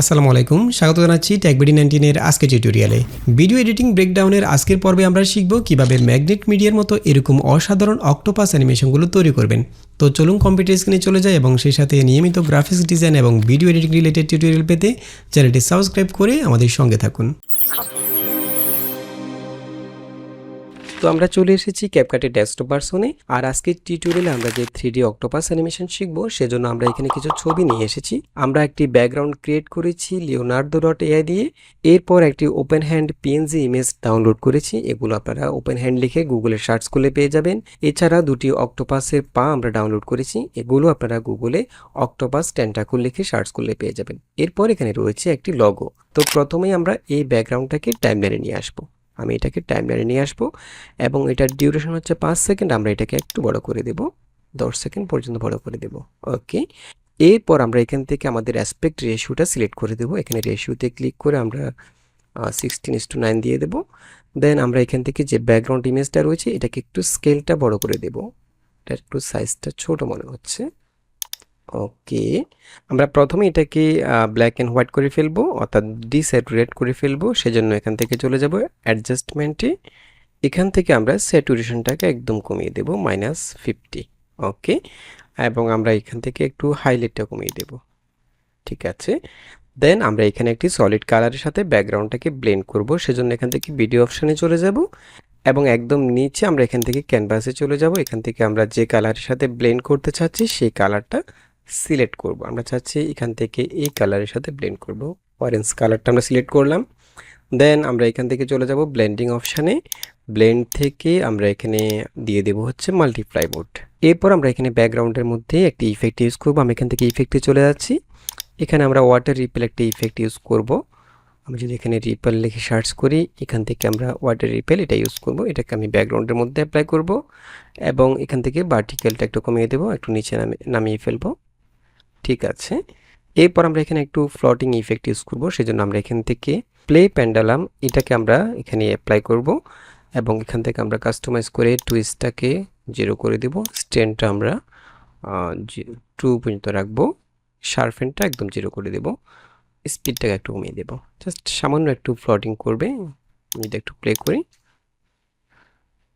আসসালামু আলাইকুম, স্বাগত জানাচ্ছি ট্যাকবিডি নাইনটিনের আজকের টিউটোরিয়ালে ভিডিও এডিটিং ব্রেকডাউনের আজকের পর্বে আমরা শিখব কীভাবে ম্যাগনেট মিডিয়ার মতো এরকম অসাধারণ অক্টোপাস অ্যানিমেশনগুলো তৈরি করবেন। তো চলুন কম্পিউটার স্ক্রিনে চলে যায় এবং সেই সাথে নিয়মিত গ্রাফিক্স ডিজাইন এবং ভিডিও এডিটিং রিলেটেড টিউটোরিয়াল পেতে চ্যানেলটি সাবস্ক্রাইব করে আমাদের সঙ্গে থাকুন। তো আমরা চলে এসেছি ক্যাপকাটের ডেস্কটপ ভার্সনে আর আজকের টিউটোরিয়ালে আমরা যে থ্রি ডি অক্টোপাস অ্যানিমেশন শিখব, সেজন্য আমরা এখানে কিছু ছবি নিয়ে এসেছি। আমরা একটি ব্যাকগ্রাউন্ড ক্রিয়েট করেছি লিওনার্দো ডট এআই দিয়ে। এরপর একটি open hand P N G image download করেছি। এগুলো আপনারা ওপেন হ্যান্ড লিখে গুগলে সার্চ করলে পেয়ে যাবেন। এছাড়া দুটি অক্টোপাসের পা আমরা ডাউনলোড করেছি। এগুলো আপনারা গুগলে অক্টোপাস টেন্টাকুল লিখে সার্চ করলে পেয়ে যাবেন। এরপর এখানে রয়েছে একটি লগো তো প্রথমেই আমরা এই ব্যাকগ্রাউন্ডটাকে টাইমলাইনে নিয়ে আসব। আমি এটাকে টাইম টাইমলাইনে নিয়ে আসব এবং এটার ডিউরেশন হচ্ছে পাঁচ সেকেন্ড আমরা এটাকে একটু বড় করে দেব। দশ সেকেন্ড পর্যন্ত বড় করে দেব। ওকে এরপর আমরা এখান থেকে আমাদের অ্যাসপেক্ট রেশিওটা সিলেক্ট করে দেব। এখানে রেশিওতে ক্লিক করে আমরা সিক্সটিন ইস টু নাইন দিয়ে দেবো। দেন আমরা এখান থেকে যে ব্যাকগ্রাউন্ড ইমেজটা রয়েছে, এটাকে একটু স্কেলটা বড় করে দেব। এটা একটু সাইজটা ছোট মনে হচ্ছে। ওকে, আমরা প্রথমে এটাকে ব্ল্যাক অ্যান্ড হোয়াইট করে ফেলব, অর্থাৎ ডিস্যাচুরেট করে ফেলব, সেজন্য এখান থেকে চলে যাব অ্যাডজাস্টমেন্টে এখান থেকে আমরা স্যাচুরেশনটাকে একদম কমিয়ে দেব মাইনাস ফিফটি ওকে? এবং আমরা এখান থেকে একটু হাইলাইটটা কমিয়ে দেব। ঠিক আছে? দেন আমরা এখানে একটি সলিড কালারের সাথে ব্যাকগ্রাউন্ডটাকে ব্লেন্ড করব, সেজন্য এখান থেকে ভিডিও অপশানে চলে যাব। এবং একদম নিচে আমরা এখান থেকে ক্যানভাসে চলে যাব। এখান থেকে আমরা যে কালারের সাথে ব্লেন্ড করতে চাচ্ছি, সেই কালারটা সিলেক্ট করব। আমরা চাচ্ছি এখান থেকে এই কালারের সাথে ব্লেন্ড করব। অরেঞ্জ কালারটা আমরা সিলেক্ট করলাম। দেন আমরা এখান থেকে চলে যাব ব্লেন্ডিং অপশানে ব্লেন্ড থেকে আমরা এখানে দিয়ে দেব হচ্ছে মাল্টিপ্লাই মোড এরপর আমরা এখানে ব্যাকগ্রাউন্ডের মধ্যে একটি ইফেক্ট ইউজ করব। আমি এখান থেকে ইফেক্টে চলে যাচ্ছি। এখানে আমরা ওয়াটার রিপেল একটি ইফেক্ট ইউজ করব। আমি যদি এখানে রিপেল লিখে সার্চ করি, এখান থেকে আমরা ওয়াটার রিপেল এটা ইউজ করব। এটাকে আমি ব্যাকগ্রাউন্ডের মধ্যে অ্যাপ্লাই করব। এবং এখান থেকে ভার্টিক্যালটা একটু কমিয়ে দেবো, একটু নিচে নামে, নামিয়ে ফেলব। ঠিক আছে। এরপর আমরা এখানে একটু ফ্লটিং ইফেক্ট ইউজ করব, সেজন্য আমরা এখান থেকে প্লে প্যান্ডালাম এটাকে আমরা এখানে অ্যাপ্লাই করব এবং এখান থেকে আমরা কাস্টমাইজ করে টুইস্টটাকে জিরো করে দেব। স্ট্যান্ডটা আমরা টু পর্যন্ত রাখব শার্ফেনটা একদম জিরো করে দেব। স্পিডটাকে একটু কমিয়ে দেব। জাস্ট সামান্য একটু ফ্লটিং করবে যদি একটু প্লে করি।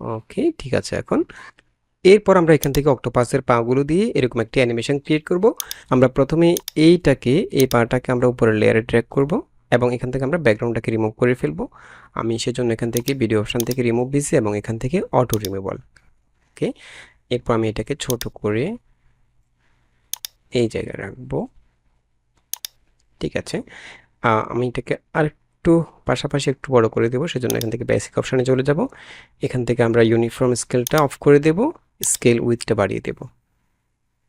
ওকে ঠিক আছে এখন। এরপর আমরা এখান থেকে অক্টোপাসের পাগুলো দিয়ে এরকম একটি অ্যানিমেশন ক্রিয়েট করব। আমরা প্রথমে এইটাকে, এই পাটাকে আমরা উপরের লেয়ারে ট্র্যাক করব এবং এখান থেকে আমরা ব্যাকগ্রাউন্ডটাকে রিমুভ করে ফেলব। আমি সেজন্য এখান থেকে ভিডিও অপশান থেকে রিমুভ দিছি এবং এখান থেকে অটো রিমুভাল ওকে এরপর আমি এটাকে ছোট করে এই জায়গায় রাখব। ঠিক আছে আমি এটাকে আরেকটু পাশাপাশি একটু বড় করে দেবো, সেজন্য এখান থেকে বেসিক অপশানে চলে যাব। এখান থেকে আমরা ইউনিফর্ম স্কেলটা অফ করে দেব। স্কেল উইথটা বাড়িয়ে দেব।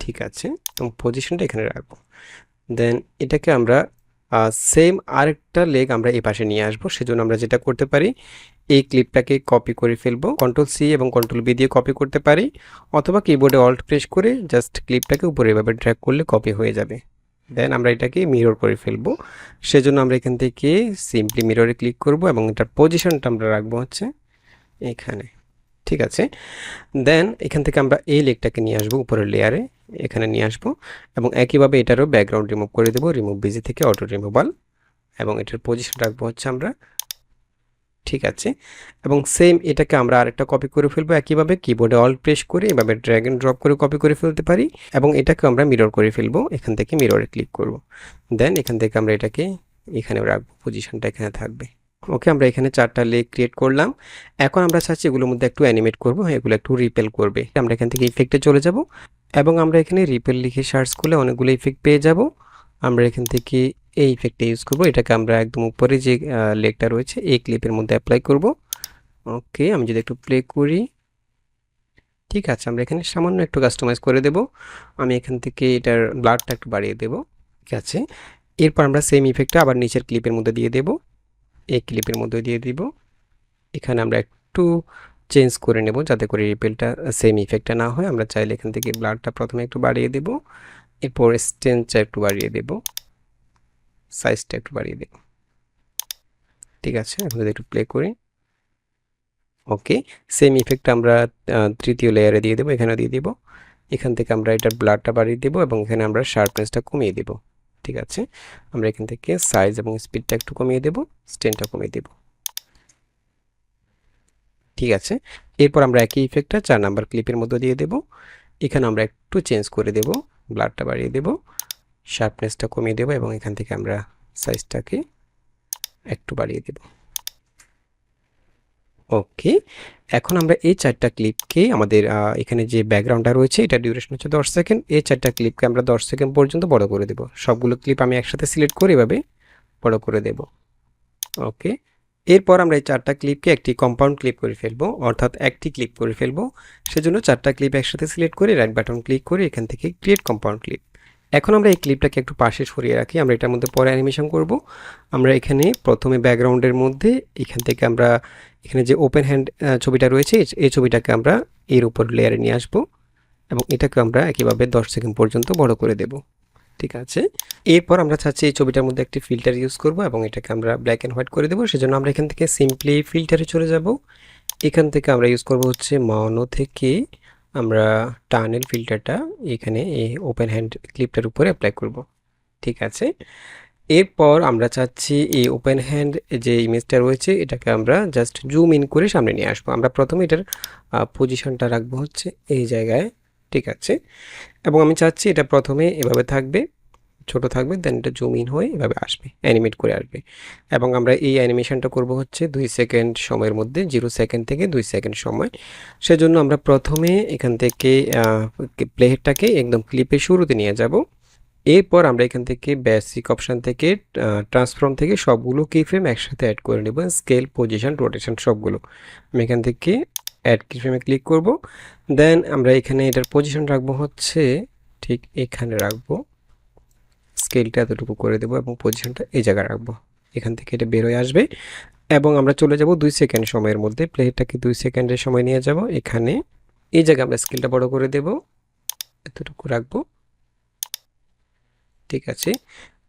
ঠিক আছে? পজিশনটা এখানে রাখব। দেন এটাকে আমরা সেম আরেকটা লেগ আমরা এই পাশে নিয়ে আসব। সেজন্য আমরা যেটা করতে পারি, এই ক্লিপটাকে কপি করে ফেলব। কন্ট্রোল সি এবং কন্ট্রোল বি দিয়ে কপি করতে পারি। অথবা কিবোর্ডে অল্ট প্রেস করে জাস্ট ক্লিপটাকে উপরে এভাবে ড্র্যাগ করলে কপি হয়ে যাবে। দেন আমরা এটাকে মিরর করে ফেলব। সেজন্য আমরা এখান থেকে সিম্পলি মিররে ক্লিক করব এবং এটার পজিশনটা আমরা রাখব হচ্ছে এখানে। ঠিক আছে? দেন এখান থেকে আমরা এই লেকটাকে নিয়ে আসব, উপরের লেয়ারে এখানে নিয়ে আসব, এবং একইভাবে এটারও ব্যাকগ্রাউন্ড রিমুভ করে দেবো রিমুভ বিজি থেকে অটো রিমুভাল এবং এটার পজিশন রাখব হচ্ছে আমরা, ঠিক আছে? এবং সেম এটাকে আমরা আরেকটা কপি করে ফেলব, একইভাবে কিবোর্ডে অল প্রেস করে, এভাবে ড্র্যাগ অ্যান্ড ড্রপ করে কপি করে ফেলতে পারি, এবং এটাকে আমরা মিরর করে ফেলব, এখান থেকে মিররে ক্লিক করব। দেন এখান থেকে আমরা এটাকে এখানে রাখব পজিশনটা এখানে থাকবে। ওকে, আমরা এখানে চারটা লেগ ক্রিয়েট করলাম। এখন আমরা চাচ্ছি এগুলোর মধ্যে একটু অ্যানিমেট করব এগুলো একটু রিপেল করবে। আমরা এখান থেকে ইফেক্টে চলে যাব এবং আমরা এখানে রিপেল লিখে সার্চ করলে অনেকগুলো ইফেক্ট পেয়ে যাব। আমরা এখান থেকে এই ইফেক্টটা ইউজ করব। এটাকে আমরা একদম উপরে যে লেগটা রয়েছে, এই ক্লিপের মধ্যে অ্যাপ্লাই করব। ওকে, আমি যদি একটু প্লে করি। ঠিক আছে, আমরা এখানে সামান্য একটু কাস্টমাইজ করে দেব। আমি এখান থেকে এটার ব্লাডটা একটু বাড়িয়ে দেব। ঠিক আছে, এরপর আমরা সেম ইফেক্টটা আবার নিচের ক্লিপের মধ্যে দিয়ে দেব। এই ক্লিপের মধ্যে দিয়ে দিব। এখানে আমরা একটু চেঞ্জ করে নেব যাতে করে রিপেলটা সেম ইফেক্টটা না হয়। আমরা চাইলে এখান থেকে ব্লাডটা প্রথমে একটু বাড়িয়ে দেব। এরপর স্ট্রেঞ্চটা একটু বাড়িয়ে দেব। সাইজটা একটু বাড়িয়ে দেব। ঠিক আছে, এখন একটু প্লে করি। ওকে সেম ইফেক্ট আমরা তৃতীয় লেয়ারে দিয়ে দেবো। এখানে দিয়ে দিব। এখান থেকে আমরা এটার ব্লাডটা বাড়িয়ে দেবো এবং এখানে আমরা শার্পনেসটা কমিয়ে দেব। ঠিক আছে। আমরা এখান থেকে সাইজ এবং স্পিডটা একটু কমিয়ে দেব স্টেনটা কমিয়ে দেব। ঠিক আছে। এরপর আমরা একই ইফেক্টটা চার নাম্বার ক্লিপের মধ্যে দিয়ে দেব। এখানে আমরা একটু চেঞ্জ করে দেব ব্লাডটা বাড়িয়ে দেব শার্পনেসটা কমিয়ে দেব এবং এখান থেকে আমরা সাইজটাকে একটু বাড়িয়ে দেব। ওকে, এখন আমরা এই চারটা ক্লিপকে আমাদের এখানে যে ব্যাকগ্রাউন্ডটা রয়েছে, এটা ডিউরেশন হচ্ছে দশ সেকেন্ড এই চারটা ক্লিপকে আমরা দশ সেকেন্ড পর্যন্ত বড় করে দেব। সবগুলো ক্লিপ আমি একসাথে সিলেক্ট করে এভাবে বড় করে দেব। ওকে, এরপর আমরা এই চারটা ক্লিপকে একটি কম্পাউন্ড ক্লিপ করে ফেলব, অর্থাৎ একটি ক্লিপ করে ফেলব। সেজন্য চারটা ক্লিপ একসাথে সিলেক্ট করে রাইট বাটন ক্লিক করে এখান থেকে ক্রিয়েট কম্পাউন্ড ক্লিপ এখন আমরা এই ক্লিপটাকে একটু পাশে সরিয়ে রাখি, আমরা এটার মধ্যে পরে অ্যানিমেশন করব। আমরা এখানে প্রথমে ব্যাকগ্রাউন্ডের মধ্যে এখান থেকে আমরা এখানে যে ওপেন হ্যান্ড ছবিটা রয়েছে এই ছবিটাকে আমরা এর উপর লেয়ারে নিয়ে আসব এবং এটাকে আমরা একইভাবে দশ সেকেন্ড পর্যন্ত বড় করে দেব। ঠিক আছে? এরপর আমরা চাচ্ছি এই ছবিটার মধ্যে একটি ফিল্টার ইউজ করব এবং এটাকে আমরা ব্ল্যাক অ্যান্ড হোয়াইট করে দেবো। সেজন্য আমরা এখান থেকে সিম্পলি ফিল্টারে চলে যাব। এখান থেকে আমরা ইউজ করব হচ্ছে মানো থেকে আমরা টানেল ফিল্টারটা এখানে এই ওপেন হ্যান্ড ক্লিপটার উপরে অ্যাপ্লাই করব। ঠিক আছে? এরপর আমরা চাচ্ছি এই ওপেন হ্যান্ড যে ইমেজটা রয়েছে, এটাকে আমরা জাস্ট জুম ইন করে সামনে নিয়ে আসব। আমরা প্রথমে এটার পজিশনটা রাখব হচ্ছে এই জায়গায়, ঠিক আছে? এবং আমি চাচ্ছি এটা প্রথমে এভাবে থাকবে, ছোট থাকবে দেন এটা জুম ইন হয়ে এভাবে আসবে অ্যানিমেট করে আসবে। এবং আমরা এই অ্যানিমেশনটা করব হচ্ছে দুই সেকেন্ড সময়ের মধ্যে জিরো সেকেন্ড থেকে দুই সেকেন্ড সময়। সেজন্য আমরা প্রথমে এখান থেকে প্লেহেডটাকে একদম ক্লিপের শুরুতে নিয়ে যাব। এরপর আমরা এখান থেকে বেসিক অপশান থেকে ট্রান্সফর্ম থেকে সবগুলো কি ফ্রেম একসাথে অ্যাড করে নেব স্কেল পজিশন রোটেশন সবগুলো। আমি এখান থেকে অ্যাড কি ফ্রেমে ক্লিক করব। দেন আমরা এখানে এটার পজিশন রাখব হচ্ছে, ঠিক এখানে রাখব। স্কেলটা এতটুকু করে দেবো এবং পজিশনটা এই জায়গায় রাখব। এখান থেকে এটা বেরোয় আসবে। এবং আমরা চলে যাব দুই সেকেন্ড সময়ের মধ্যে। প্লেটটাকে দুই সেকেন্ডের সময় নিয়ে যাব। এখানে এই জায়গায় আমরা স্কেলটা বড় করে দেব। এতটুকু রাখব। ঠিক আছে,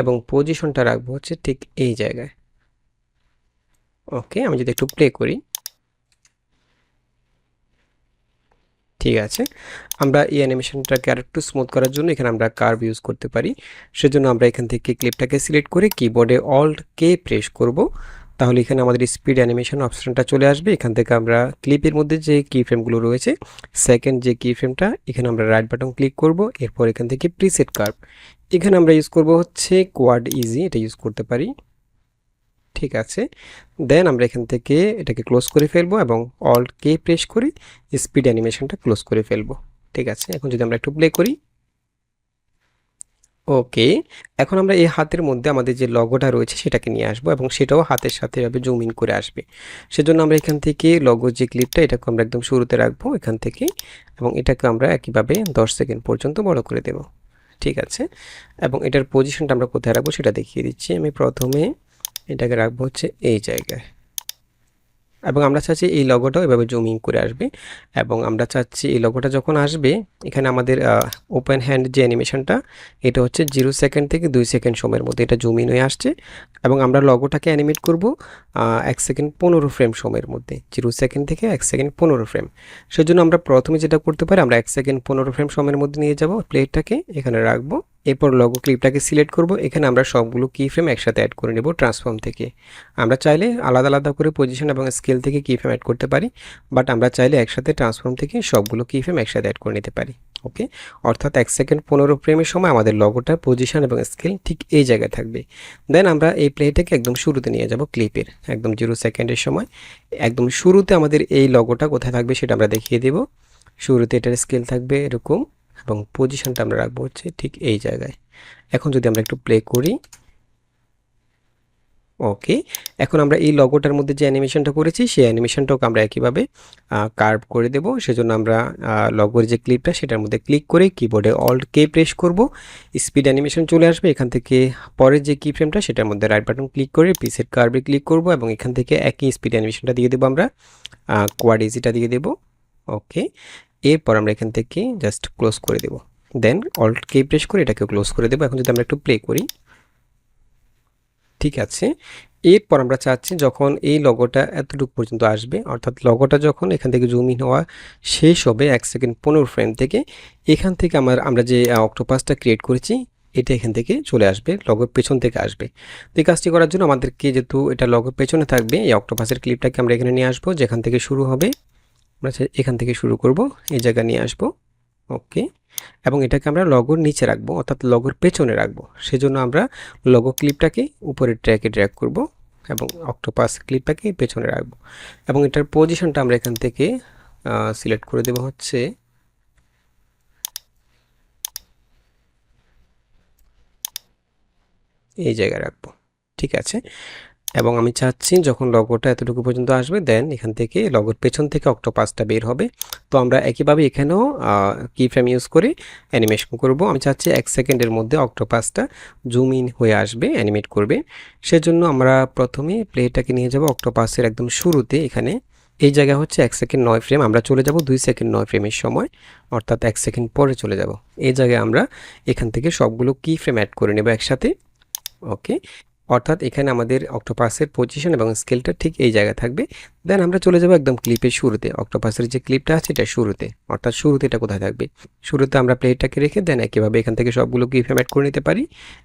এবং পজিশনটা রাখব হচ্ছে ঠিক এই জায়গায়। ওকে আমি যদি একটু প্লে করি। ঠিক আছে, আমরা এই অ্যানিমেশনটাকে আর একটু স্মুথ করার জন্য এখানে আমরা কার্ভ ইউজ করতে পারি। সেজন্য আমরা এখান থেকে ক্লিপটাকে সিলেক্ট করে কিবোর্ডে অল্ট কে প্রেস করব। তাহলে এখানে আমাদের স্পিড অ্যানিমেশন অপশনটা চলে আসবে। এখান থেকে আমরা ক্লিপের মধ্যে যে কি ফ্রেমগুলো রয়েছে সেকেন্ড যে কি ফ্রেমটা এখানে আমরা রাইট বাটন ক্লিক করব, এরপর এখান থেকে প্রিসেট কার্ভ এখানে আমরা ইউজ করব হচ্ছে কোয়াড ইজি এটা ইউজ করতে পারি। ঠিক আছে। দেন আমরা এখান থেকে এটাকে ক্লোজ করে ফেলব এবং অল কে প্রেস করে স্পিড অ্যানিমেশনটা ক্লোজ করে ফেলব। ঠিক আছে। এখন যদি আমরা একটু প্লে করি ওকে, এখন আমরা এই হাতের মধ্যে আমাদের যে লগোটা রয়েছে সেটাকে নিয়ে আসব এবং সেটাও হাতের সাথে এভাবে জুম ইন করে আসবে। সেজন্য আমরা এখান থেকে লগো যে ক্লিপটা এটাকে আমরা একদম শুরুতে রাখব এখান থেকে এবং এটাকে আমরা একইভাবে দশ সেকেন্ড পর্যন্ত বড় করে দেব। ঠিক আছে? এবং এটার পজিশনটা আমরা কোথায় রাখব সেটা দেখিয়ে দিচ্ছি। আমি প্রথমে এটাকে রাখব হচ্ছে এই জায়গায়। এবং আমরা চাচ্ছি এই লগোটাও এভাবে জুমিং করে আসবে এবং আমরা চাচ্ছি এই লগোটা যখন আসবে, এখানে আমাদের ওপেন হ্যান্ড যে অ্যানিমেশনটা এটা হচ্ছে জিরো সেকেন্ড থেকে দুই সেকেন্ড সময়ের মধ্যে এটা জুমিন হয়ে আসছে এবং আমরা লগোটাকে অ্যানিমেট করব এক সেকেন্ড পনেরো ফ্রেম সময়ের মধ্যে জিরো সেকেন্ড থেকে এক সেকেন্ড পনেরো ফ্রেম সেজন্য আমরা প্রথমে যেটা করতে পারি, আমরা এক সেকেন্ড পনেরো ফ্রেম সময়ের মধ্যে নিয়ে যাব প্লেটটাকে এখানে রাখব। এরপর লগো ক্লিপটাকে সিলেক্ট করব। এখানে আমরা সবগুলো কি ফ্রেম একসাথে অ্যাড করে নেব ট্রান্সফর্ম থেকে। আমরা চাইলে আলাদা আলাদা করে পজিশন এবং স্কেল থেকে কি ফ্রেম অ্যাড করতে পারি বাট আমরা চাইলে একসাথে ট্রান্সফর্ম থেকে সবগুলো কি ফ্রেম একসাথে অ্যাড করে নিতে পারি ওকে অর্থাৎ এক সেকেন্ড পনেরো ফ্রেমের সময় আমাদের লগোটা পজিশন এবং স্কেল ঠিক এই জায়গায় থাকবে। দেন আমরা এই প্লেটাকে একদম শুরুতে নিয়ে যাব ক্লিপের একদম জিরো সেকেন্ডের সময়। একদম শুরুতে আমাদের এই লগোটা কোথায় থাকবে সেটা আমরা দেখিয়ে দেব। শুরুতে এটার স্কেল থাকবে এরকম। এবং পজিশনটা আমরা রাখব হচ্ছে ঠিক এই জায়গায়। এখন যদি আমরা একটু প্লে করি ওকে এখন আমরা এই লগোটার মধ্যে যে অ্যানিমেশনটা করেছি, সেই অ্যানিমেশনটাকে আমরা একইভাবে কার্ভ করে দেব। সেজন্য আমরা লগোর যে ক্লিপটা সেটার মধ্যে ক্লিক করে কিবোর্ডে অল্ট কে প্রেস করব। স্পিড অ্যানিমেশন চলে আসবে। এখান থেকে পরের যে কি ফ্রেমটা সেটার মধ্যে রাইট বাটন ক্লিক করে পিসের কার্ভে ক্লিক করব এবং এখান থেকে একই স্পিড অ্যানিমেশনটা দিয়ে দেবো আমরা। কোয়াড ইজিটা দিয়ে দেবো ওকে এরপর আমরা এখান থেকে জাস্ট ক্লোজ করে দেব। দেন অল্ট কে প্রেস করে এটাকে ক্লোজ করে দেবো। এখন যদি আমরা একটু প্লে করি, ঠিক আছে? এরপর আমরা চাচ্ছি যখন এই লগোটা এতটুকু পর্যন্ত আসবে, অর্থাৎ লগোটা যখন এখান থেকে জুম ইন হওয়া শেষ হবে এক সেকেন্ড পনেরো ফ্রেম থেকে, এখান থেকে আমার, আমরা যে অক্টোপাসটা ক্রিয়েট করেছি, এটা এখান থেকে চলে আসবে লগোর পেছন থেকে আসবে। তো এই কাজটি করার জন্য আমাদেরকে যেহেতু এটা লগোর পেছনে থাকবে, এই অক্টোপাসের ক্লিপটাকে আমরা এখানে নিয়ে আসব, যেখান থেকে শুরু হবে। আমরা এখান থেকে শুরু করব, এই জায়গা নিয়ে আসব, ওকে? এবং এটাকে আমরা লগোর নিচে রাখব, অর্থাৎ লগোর পেছনে রাখব। সেজন্য আমরা লগো ক্লিপটাকে উপরের ট্র্যাকে ড্র্যাগ করব এবং অক্টোপাস ক্লিপটাকে পেছনে রাখব। এবং এটার পজিশনটা আমরা এখান থেকে সিলেক্ট করে দেবো হচ্ছে এই জায়গায় রাখব। ঠিক আছে? এবং আমি চাচ্ছি যখন লগোটা এতটুকু পর্যন্ত আসবে দেন এখান থেকে লগোর পেছন থেকে অক্টোপাসটা বের হবে। তো আমরা একইভাবে এখানেও কি ফ্রেম ইউজ করে অ্যানিমেশন করব। আমি চাচ্ছি এক সেকেন্ডের মধ্যে অক্টোপাসটা জুম ইন হয়ে আসবে অ্যানিমেট করবে। সেজন্য আমরা প্রথমে প্লেটাকে নিয়ে যাব অক্টোপাসের একদম শুরুতে। এখানে এই জায়গা হচ্ছে এক সেকেন্ড নয় ফ্রেম আমরা চলে যাব দুই সেকেন্ড নয় ফ্রেমের সময়, অর্থাৎ এক সেকেন্ড পরে চলে যাব। এই জায়গায় আমরা এখান থেকে সবগুলো কি ফ্রেম অ্যাড করে নেব একসাথে। ওকে অর্থাৎ এখানে আমাদের অক্টোপাসের পজিশন এবং স্কেলটা ঠিক এই জায়গায় থাকবে। দেন আমরা চলে যাব একদম ক্লিপের শুরুতে। অক্টোপাসের যে ক্লিপটা আছে, এটা শুরুতে। অর্থাৎ শুরুতে এটা কোথায় থাকবে? শুরুতে আমরা প্লেটটাকে রেখে দেন একইভাবে এখান থেকে সবগুলো ক্লিপ অ্যাড করে নিতে পারি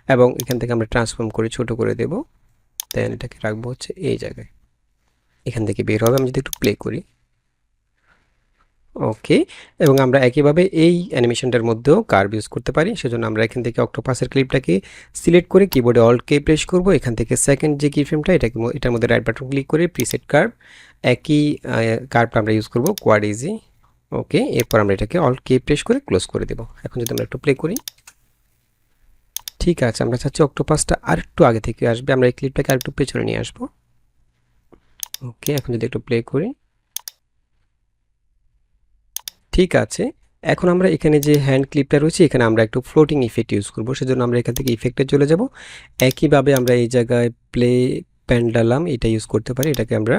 এবং এখান থেকে আমরা ট্রান্সফর্ম করে ছোট করে দেব। দেন এটাকে রাখব হচ্ছে এই জায়গায়। এখান থেকে বের হবে, আমি যদি একটু প্লে করি। ওকে, এবং আমরা একইভাবে এই অ্যানিমেশনটার মধ্যেও কার্ভ ইউজ করতে পারি। সেজন্য আমরা এখান থেকে অক্টোপাসের ক্লিপটাকে সিলেক্ট করে কিবোর্ডে অল্ট কে প্রেস করব। এখান থেকে সেকেন্ড যে কি ফ্রেমটা এটাকে এটার মধ্যে রাইট বাটন ক্লিক করে প্রিসেট কার্ভ একই কার্ভটা আমরা ইউজ করব কোয়াড ইজি ওকে, এরপর আমরা এটাকে অল্ট কে প্রেস করে ক্লোজ করে দেব। এখন যদি আমরা একটু প্লে করি। ঠিক আছে, আমরা চাচ্ছি অক্টোপাসটা আরেকটু আগে থেকে আসবে। আমরা এই ক্লিপটাকে আরেকটু পেছনে নিয়ে আসব। ওকে, এখন যদি একটু প্লে করি। ঠিক আছে। এখন আমরা এখানে যে হ্যান্ড ক্লিপটা রয়েছে, এখানে আমরা একটু ফ্লোটিং ইফেক্ট ইউজ করব। সেজন্য আমরা এখান থেকে ইফেক্টে চলে যাব। একইভাবে আমরা এই জায়গায় প্লে প্যান্ডালাম এটা ইউজ করতে পারি। এটাকে আমরা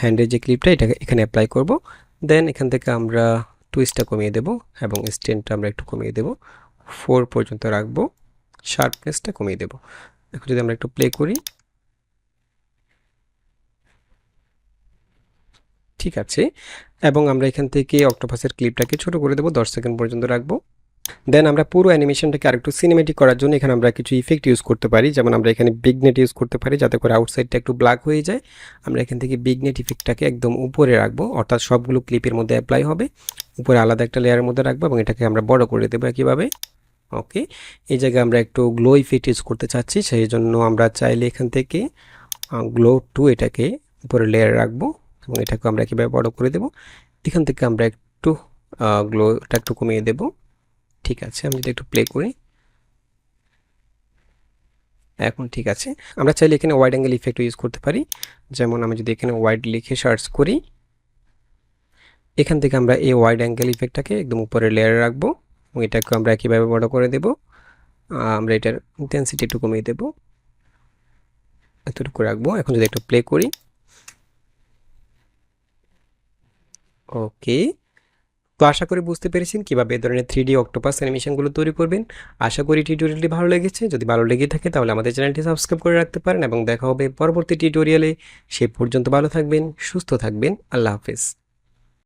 হ্যান্ডের যে ক্লিপটা এটা এখানে অ্যাপ্লাই করব। দেন এখান থেকে আমরা টুইস্টটা কমিয়ে দেব এবং স্ট্যান্ডটা আমরা একটু কমিয়ে দেব। ফোর পর্যন্ত রাখব। শার্পনেসটা কমিয়ে দেব। এখন যদি আমরা একটু প্লে করি। ঠিক আছে। এবং আমরা এখান থেকে অক্টোপাসের ক্লিপটাকে ছোট করে দেবো, দশ সেকেন্ড পর্যন্ত রাখব। দেন আমরা পুরো অ্যানিমেশনটাকে আরেকটু সিনেমেটিক করার জন্য এখানে আমরা কিছু ইফেক্ট ইউজ করতে পারি। যেমন আমরা এখানে বিগ নেট ইউজ করতে পারি, যাতে করে আউটসাইডটা একটু ব্ল্যাক হয়ে যায়। আমরা এখান থেকে বিগ নেট ইফেক্টটাকে একদম উপরে রাখব, অর্থাৎ সবগুলো ক্লিপের মধ্যে অ্যাপ্লাই হবে। উপরে আলাদা একটা লেয়ারের মধ্যে রাখব এবং এটাকে আমরা বড় করে দেবো একইভাবে। ওকে এই জায়গায় আমরা একটু গ্লো ইফেক্ট ইউজ করতে চাচ্ছি, সেই জন্য আমরা চাইলে এখান থেকে গ্লো টু এটাকে উপরে লেয়ার রাখব। এবং এটাকে আমরা কীভাবে বড় করে দেব? এখান থেকে আমরা একটু গ্লোটা একটু কমিয়ে দেব। ঠিক আছে, আমি যদি একটু প্লে করি। এখন ঠিক আছে। আমরা চাইলে এখানে ওয়াইড অ্যাঙ্গেল ইফেক্ট ইউজ করতে পারি। যেমন আমি যদি এখানে ওয়াইড লিখে সার্চ করি, এখান থেকে আমরা এই ওয়াইড অ্যাঙ্গেল ইফেক্টটাকে একদম উপরে লেয়ারে রাখব এবং এটাকে আমরা কীভাবে বড় করে দেব? আমরা এটার ইন্টেন্সিটি একটু কমিয়ে দেব। এতটুকু রাখব। এখন যদি একটু প্লে করি ওকে। তো আশা করি বুঝতে পেরেছেন কীভাবে এ ধরনের থ্রি ডি অক্টোপাস অ্যানিমেশনগুলো তৈরি করবেন। আশা করি টিউটোরিয়ালটি ভালো লেগেছে। যদি ভালো লেগে থাকে তাহলে আমাদের চ্যানেলটি সাবস্ক্রাইব করে রাখতে পারেন এবং দেখা হবে পরবর্তী টিউটোরিয়ালে সে পর্যন্ত ভালো থাকবেন, সুস্থ থাকবেন। আল্লাহ হাফেজ।